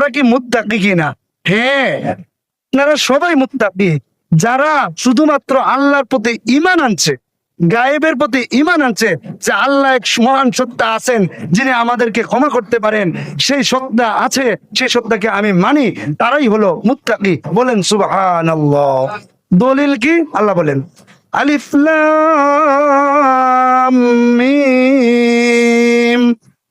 আমরা কি মুত্তাকি কিনা? হ্যাঁ। আপনারা সবাই মুত্তাকি। যারা শুধুমাত্র আল্লাহর প্রতি ইমান আনছে, গায়েবের প্রতি ইমান আনছে, যে আল্লাহ এক মহান সত্তা আছেন, যিনি আমাদেরকে ক্ষমা করতে পারেন, সেই সত্তা আছে, সেই সত্তাকে আমি মানি, তারাই হলো মুত্তাকি। বলেন, সুবহানাল্লাহ। দলিল কি? আল্লাহ বলেন, আলিফ লাম মিম।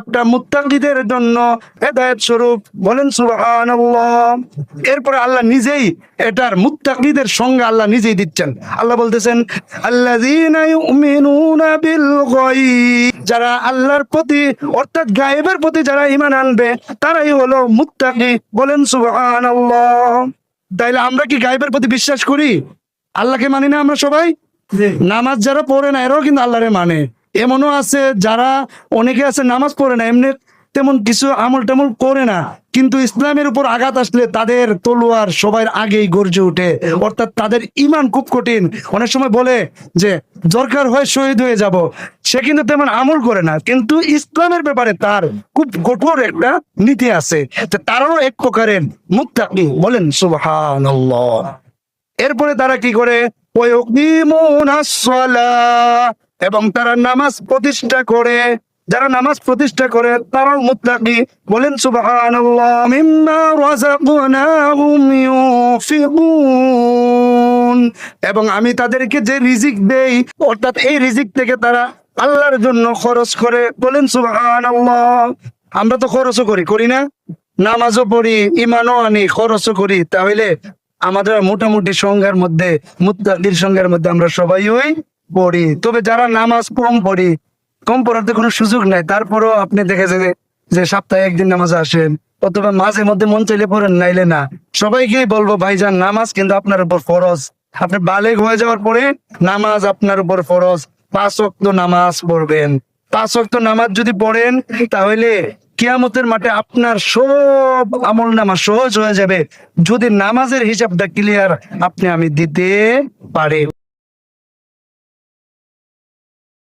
একটা মুত্তাকিদের জন্য হেদায়েত স্বরূপ। বলেন সুবহানাল্লাহ। এরপরে আল্লাহ নিজেই এটার মুত্তাকিদের সঙ্গে আল্লাহ নিজেই দিচ্ছেন। আল্লাহ বলতেছেন যারা আল্লাহর প্রতি অর্থাৎ গায়েবের প্রতি যারা ঈমান আনবে তারাই হলো মুত্তাকি। বলেন সুবহানাল্লাহ। তাইলে আমরা কি গায়েবের প্রতি বিশ্বাস করি? আল্লাহকে মানি না আমরা সবাই? নামাজ যারা পড়ে না এরাও কিন্তু আল্লাহরে মানে। এমনও আছে যারা অনেকে আছে নামাজ পড়ে না, এমনি তেমন কিছু আমল টামল করে না। কিন্তু ইসলামের উপর আঘাত আসলে তাদের তলোয়ার সবার আগেই গর্জে উঠে অর্থাৎ তাদের ইমান খুব কঠিন। অনেক সময় বলে যে, দরকার হয় শহীদ হয়ে যাব। সে কিন্তু তেমন আমল করে না। কিন্তু ইসলামের ব্যাপারে তার খুব কঠোর একটা নীতি আছে। তারাও এক প্রকারের মুক্তাকি বলেন, সুবহানাল্লাহ। এরপরে তারা কি করে? ওয়ায়ুকিমুনাস সালাহ এবং তারা নামাজ প্রতিষ্ঠা করে, যারা নামাজ প্রতিষ্ঠা করে, তারাও মুত্তাকি। বলেন, সুবহানাল্লাহ। এবং আমি তাদেরকে যে রিজিক দেই, অর্থাৎ এই রিজিক থেকে তারা আল্লাহর জন্য খরচ করে। বলেন, সুবহানাল্লাহ। আমরা তো খরচও করি করি না? নামাজও পড়ি ইমানও আনি, খরচও করি। তাহলে আমাদের মোটামুটি সংজ্ঞার মধ্যে, মুত্তাকির সংখ্যার মধ্যে আমরা সবাই ওই পড়ি। তবে যারা নামাজ কম পড়ি, কম পড়ার তো কোনো সুযোগ নাই। তারপরও আপনি দেখে যাবে যে সপ্তাহে একদিন নামাজ আসেন, অথবা মাঝে মধ্যে মন চাইলে পড়েন, নাইলে না। সবাইকে বলব, ভাইজান, নামাজ কিন্তু আপনার উপর ফরজ। আপনি বালেগ হয়ে যাওয়ার পরে নামাজ আপনার উপর ফরজ। পাঁচ ওয়াক্ত নামাজ পড়বেন। পাঁচ ওয়াক্ত নামাজ যদি পড়েন, তাহলে কিয়ামতের মাঠে আপনার সব আমল নামা সহজ হয়ে যাবে। যদি নামাজের হিসাবটা ক্লিয়ার আপনি আমি দিতে পারে।